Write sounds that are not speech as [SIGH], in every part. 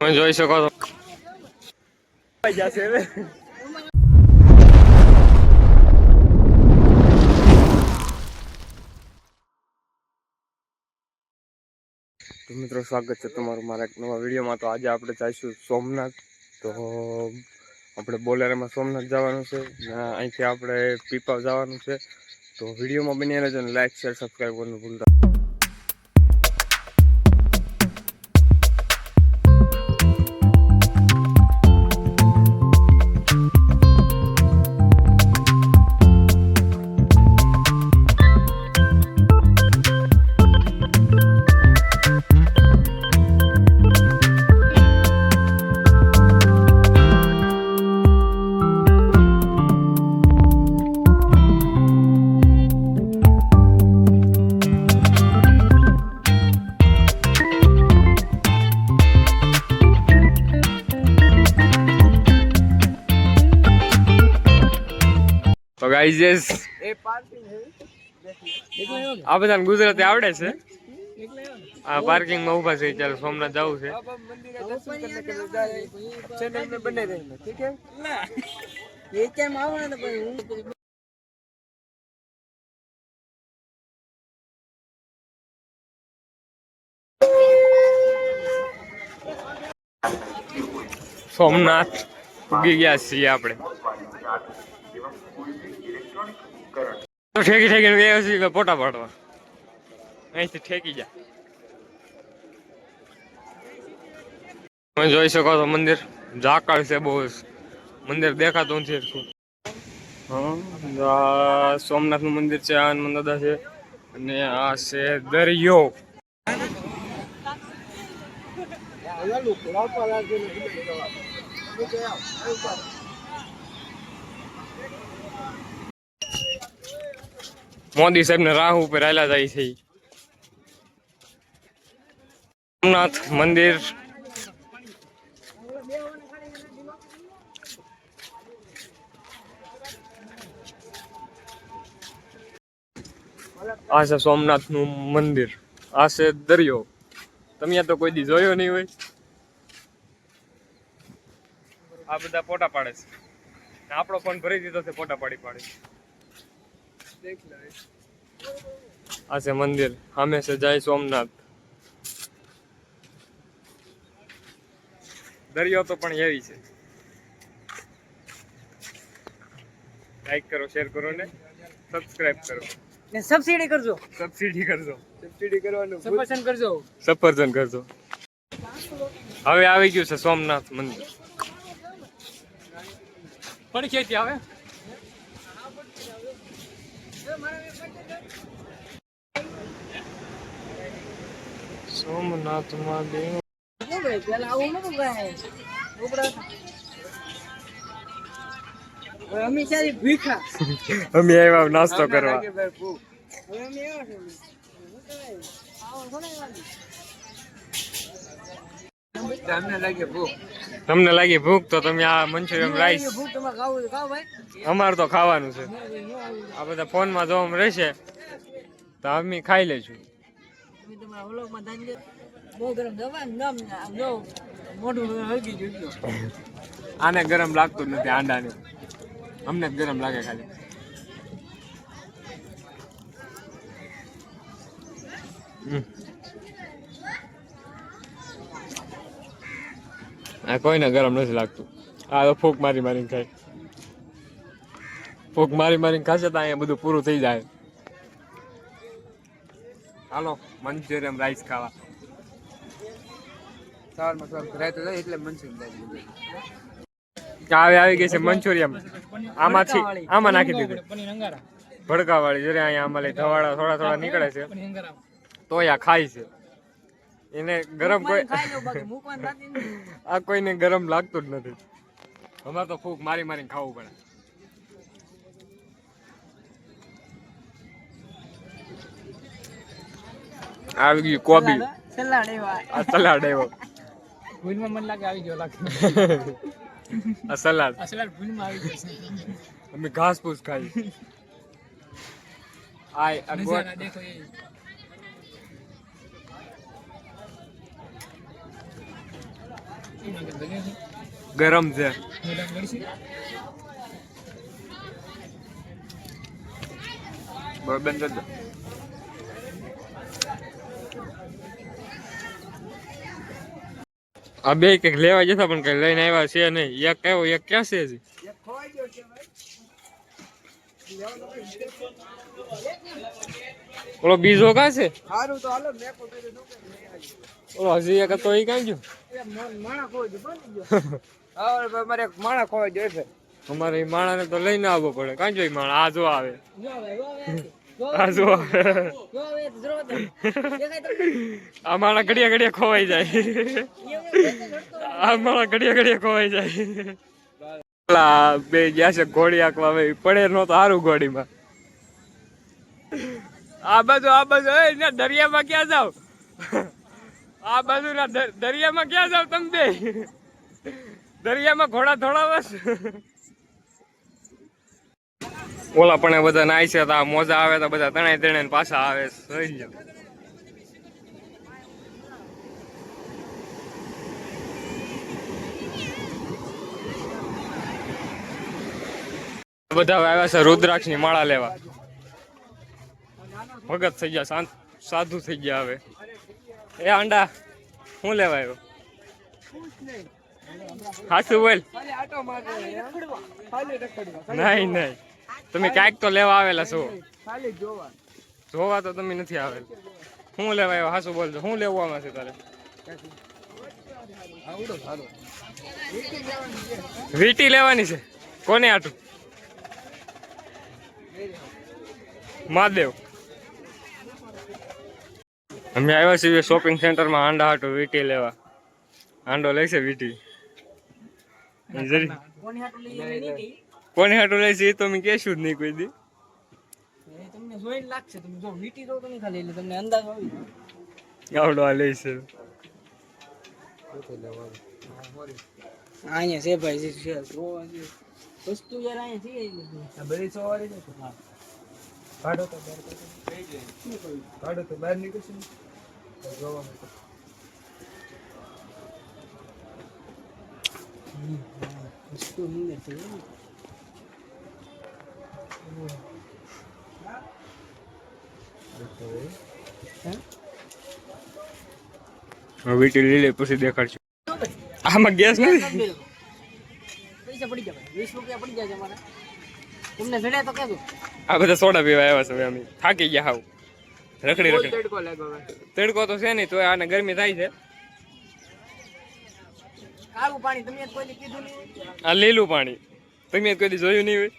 તમે જોઈ શકો છો. મિત્રો, સ્વાગત છે તમારું મારા એક નવા વિડીયોમાં. તો આજે આપણે જઈશું સોમનાથ. તો આપણે બોલેરામાં સોમનાથ જવાનું છે. અહીંથી આપણે પીપા જવાનું છે. તો વિડીયોમાં બની રહેજો લાઈક શેર સબસ્ક્રાઈબ કરવાનું ભૂલતા આવી જઈશ આ બધાને ગુજરાતી આવડે છે? આ પાર્કિંગમાં ઊભા છે ચાલો સોમનાથ જવું છે. સોમનાથ ઉગી ગયા છીએ આપણે. તો ઠેકી ઠેકી ગયા છીએ પોટા પાડવા. અહીંથી ઠેકી જા તમે જોઈ શકો છો મંદિર. ઝાકળ છે બહુ મંદિર દેખાતું નથી હા આ સોમનાથનું મંદિર છે હનુમાન દાદા છે અને આ છે દરિયો. મોદી સાહેબને રાહ ઉપર આલા જાય છે. સોમનાથ મંદિર. આ છે સોમનાથનું મંદિર. આ છે દરિયો. તમે તો કોઈ દી જોયો નહીં હોય. આ બધા ફોટા પાડે છે. આપણો ફોન ભરી દીધો છે, ફોટા પાડી પાડે. છે આ છે મંદિર. સામે છે જય સોમનાથ. દરિયો તો પણ એવી છે. લાઈક કરો શેર કરો ને. સબસ્ક્રાઇબ કરો. ને સબસિડી કરજો. સબસિડી કરજો. સબસિડી કરવાનું. પસંદ કરજો. સફરજન કરજો. હવે આવી ગયું છે સોમનાથ મંદિર. પણ ખેતી આવે સોમનાથ મહાદેવ નહીં ભાઈ પેલા આવું નતું ભાઈ ઉપરા હવે અમે સારી ભૂખા અમે આવ્યા નાસ્તો કરવા લાગે ભાઈ ભૂખ હવે અમે આવ્યા છે શું અમે આવો નાસ્તો વાગે. તમને લાગે ભૂખ? લાગી ભૂખ તો તમે આ મંચુરિયન રાઈસ અમારે તો ખાવાનું છે. આ બધા ફોનમાં જોવામાં રહેશે તો અમે ખાઈ લઈશું. આને ગરમ લાગતું નથી આંડાને. અમને ગરમ લાગે ખાલી. આ કોઈને ગરમ નથી લાગતું. આ તો ફૂક મારી મારીને ખાય. ફૂક મારી મારીને ખાશે તો અહીંયા બધું પૂરું થઈ જાય. હાલો મંચુરિયન રાઈસ ખાવા. સવારમાં સવાર ભરાય તો એટલે મનસુખ દાદી આવી આવી ગઈ છે મંચુરિયમ આમાંથી આમાં નાખી દીધું. ભડકા વાળી જરે અહીંયા આમાં લઈ ધવાડા થોડા થોડા નીકળે છે. તોય આ ખાય છે. એને ગરમ કોઈ [LAUGHS] આ કોઈને ગરમ લાગતું જ નથી. અમારે તો ફૂક મારી મારીને ખાવું પડે. આવી ગયું કોબી. સલાડ એવા. આ સલાડ આવ્યો ભૂલમાં મને લાગે આવી ગયો લાગે. [LAUGHS] આ સલાડ. આ સલાડ ભૂલમાં આવી ગયો અમે ઘાસ ફૂસ ખાઈ. આ આ ગોળ. દેખો એ. ગરમ છે. બરાબર બંધ કરી દો આ બે કંઈક લેવા જતા પણ કઈ લઈને આવ્યા છે નહીં. એક આવ્યો એક ક્યાં છે હજી? ઓલો બીજો કા છે? તો કોઈ. ઓલો હજી એક હતો એ કાં ગયો? એ મણ- માણા ખોવાઈ ગયો, માણા અમારે એ માણાને તો લઈને આવવો પડે. કાં જોઈ માણા? આ જો આવે. આ. જો? આ માણા ઘડિયા ઘડિયા ખોવાઈ જાય. આ મારા ઘડિયા ઘડિયા ખોવાઈ જાય બે ગયા છે ઘોડી આંકવા પડે નો તો સારું ઘોડીમાં આ બાજુ આ બાજુ એ ના દરિયામાં ક્યાં જાવ આ બાજુ ના દરિયામાં ક્યાં જાવ તમે દરિયામાં ઘોડા થોડાવસ ઓલા પણ એ બધા નાય છે તો આ મોજા આવે તો બધા તણાઈ તણાઈને પાછા આવે સહી. બધા આવ્યા છે રુદ્રાક્ષની માળા લેવા. ભગત થઈ ગયા સાધુ થઈ ગયા હવે. એ આંડા શું લેવા આવ્યો? હાથું બોલ. નહીં નહીં. તમે ક્યાંક તો લેવા આવેલા છો. ખાલી જોવા. જોવા તો તમે નથી આવેલા. શું લેવા આવ્યો? હાસુ બોલજો. શું લેવું આમાં છે તારે? વીટી લેવાની છે. કોને આટું? મહાદેવ. અમે આવ્યા છીએ શોપિંગ સેન્ટરમાં આંડા હાટું વીટી લેવા. આંડો લેશે વીટી. જરી કોની હાટું લઈ નહીં એ તો અમે કહેશું જ નહીં કોઈ દી એ તમને જોઈ લાગશે તમે જો વીટી દો તમે ખાલી એટલે તમને અંદાજ આવી. આવડો આ લેશે અહીંયા છે ભાઈ છે છે વસ્તુ યાર અહીંયા છે આ બધી સવારે છે કાઢો તો બહાર કાઢો. તો બહાર નીકળશે. જોવા. વસ્તુ અંદર છે? વીટી લઈ લે પછી દેખાડશું. આમાં ગેસ નથી? પૈસા પડી જાય વીસ રૂપિયા પડી જાય તમારે તમને જડે તો કહેજો. આ બધા સોડા પીવા આવ્યા છે અમે. થાકી ગયા હાવ. રખડી રખડી. તડકો લાગ્યો તડકો તો છે નહીં તો આને ગરમી થાય છે. કાળું પાણી તમે કોઈ કીધું નહીં. આ લીલું પાણી. તમે કોઈ જોયું નહીં હોય.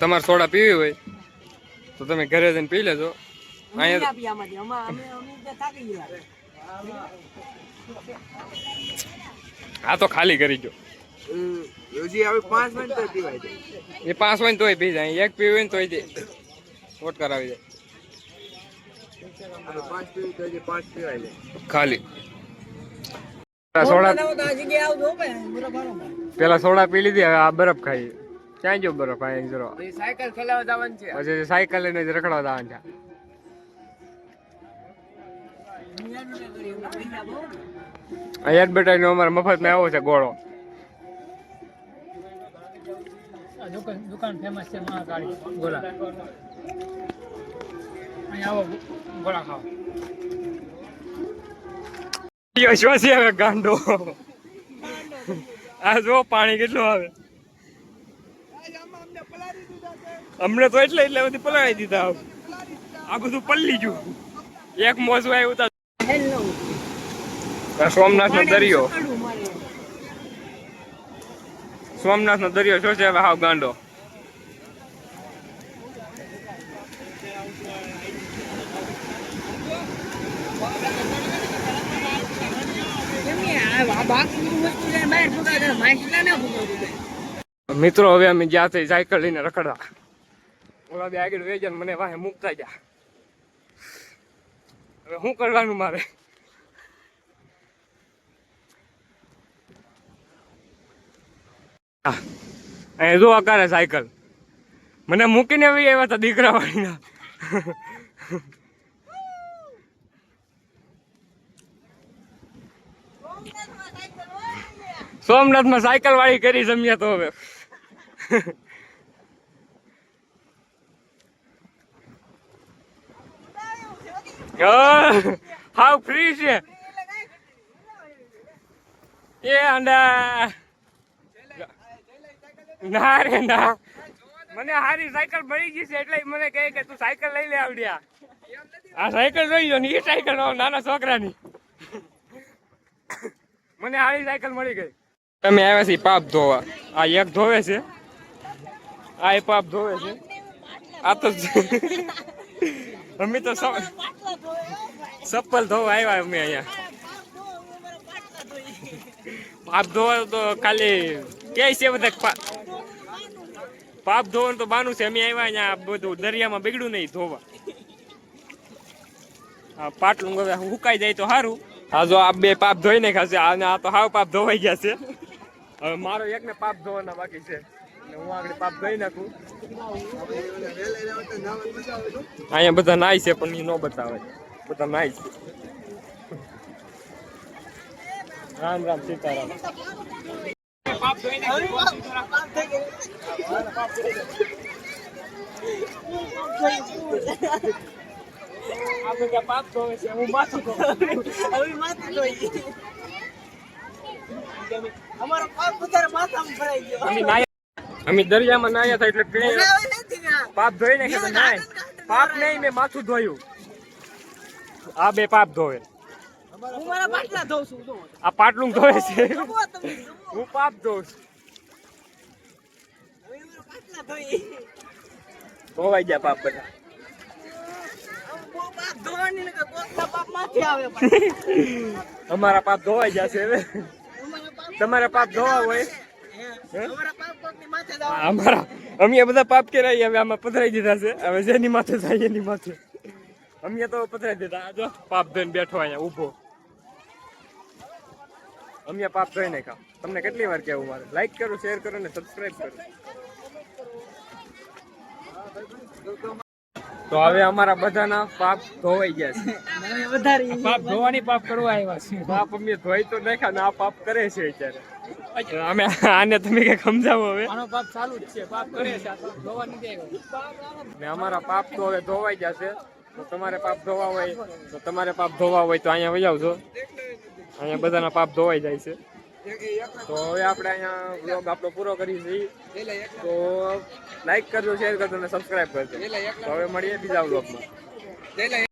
તમારે સોડા પીવી હોય? તો તમે ઘરે જઈને પી લેજો. આ તો ખાલી કરી જો એ પાંચ હોય ને તોય પી જાય. એક પીવી હોય ને તોય વોટ કરાવી જાય ખાલી. પેલા સોડા. પેલા સોડા પી લીધી હવે આ બરફ ખાઈ. ક્યાં જો બરો જરો? સાયકલ ખેલાવા જવાનું છે. પછી સાયકલ લઈને જ રખડવા જવાનું છે. આ એડવર્ટાઈઝ નો અમારે મફતમાં આવ્યો છે ગોળો. દુકાન દુકાન ફેમસ છે મહાકાળી. ગોળા. આવો ગોળા ખાઓ. યો શ્વાસી આવે ગાંડો. આ જો પાણી કેટલું આવે? અમને તો એટલે એટલે બધી પલાળી દીધા આ બધું પલ્લી ગયું. એક મોજું આવ્યું તા. સોમનાથ નો દરિયો. સોમનાથ નો દરિયો શું છે હાવ? ગાંડો. મિત્રો, હવે અમે જ્યાંથી સાયકલ લઈને રખડવા. ઓલા બે આગળ વેજન મને વાહે મૂકતા ગયા. હવે શું કરવાનું મારે? અહીંયા જો અકારે સાયકલ. મને મૂકીને આવી આવ્યા હતા દીકરા વાળીના. સોમનાથમાં સાયકલ વાળી કરી જમ્યા તો હવે. હાવ ફ્રી છે એ અંડા ના રે, ના. મને હારી સાયકલ મળી ગઈ છે એટલે મને કહે કે તું સાયકલ લઈ લે આવડ્યા. આ સાયકલ જોઈ લો ને એ સાયકલ નાના છોકરાની. મને હારી સાયકલ મળી ગઈ. તમે આવ્યા છીએ પાપ ધોવા. આ એક ધોવે છે. આ એ પાપ ધોવે છે. આ તો અમે તો ચપ્પલ ધોવા આવ્યા અમે અહીંયા. પાપ ધોવા તો ખાલી કે છે બધા પાપ ધોવાનું તો બાનું છે. અમે આવ્યા અહીંયા બધું દરિયામાં બગડ્યું નહીં ધોવા. આ પાટલું હવે હુકાઈ જાય તો સારું આ જો આ બે પાપ ધોઈ છે. અને આ તો હાવ પાપ ધોવાઈ ગયા છે. હવે મારો એક ને પાપ ધોવાના બાકી છે. એટલે હું આગળ પાપ ધોઈ નાખું. અહીંયા બધા નાય છે પણ એ ન બતાવે. બધા નાય છે. રામ રામ સીતારામ. પાપ ધોઈ આપણે ત્યાં પાપ ધોવે છે હું માથું ધોઉં. અમારો પાપ વધારે માથામાં ભરાઈ ગયો અમે દરિયામાં નાયા હતા એટલે પાપ ધોઈ ને નાય. પાપ નહીં મેં માથું ધોયું. આ બે પાપ ધોવે. આ પાટલું ધોવે છે. હું પાપ ધોઉં. ધોવાઈ ગયા પાપ બધા. [LAUGHS] અમારા પાપ ધોવાઈ છે હવે. તમારા પાપ ધોવા હોય? અમારા અમે બધા પાપ કરાવી હવે આમાં પધરાઈ દીધા છે. હવે જેની માથે જાય એની માથે. અમે તો પધરાઈ દીધા. જો પાપ ધોઈને બેઠો અહીંયા ઊભો. અમે પાપ ધોઈ નાખ્યા તમને કેટલી વાર કહેવું મારે? લાઈક કરો શેર કરો ને સબસ્ક્રાઈબ કરો. તો હવે અમારા બધાના પાપ ધોવાઈ ગયા છે. પાપ ધોવાની પાપ કરવા આવ્યા છે પાપ અમે ધોઈ તો નાખ્યા ને આ પાપ કરે છે અત્યારે. અમે આને તમે કઈ સમજાવો હવે. આનો પાપ ચાલુ જ છે પાપ કરે છે ધોવા નથી આવ્યો. ને અમારા પાપ તો હવે ધોવાઈ જશે. તો તમારે પાપ ધોવા હોય તો તમારે પાપ ધોવા હોય તો અહીંયા વહી આવજો. અહીંયા બધાના પાપ ધોવાઈ જાય છે. તો હવે આપણે અહીંયા બ્લોગ આપણો પૂરો કરી છીએ. તો લાઈક કરજો શેર કરજો અને સબસ્ક્રાઈબ કરજો. તો હવે મળીએ બીજા બ્લોગમાં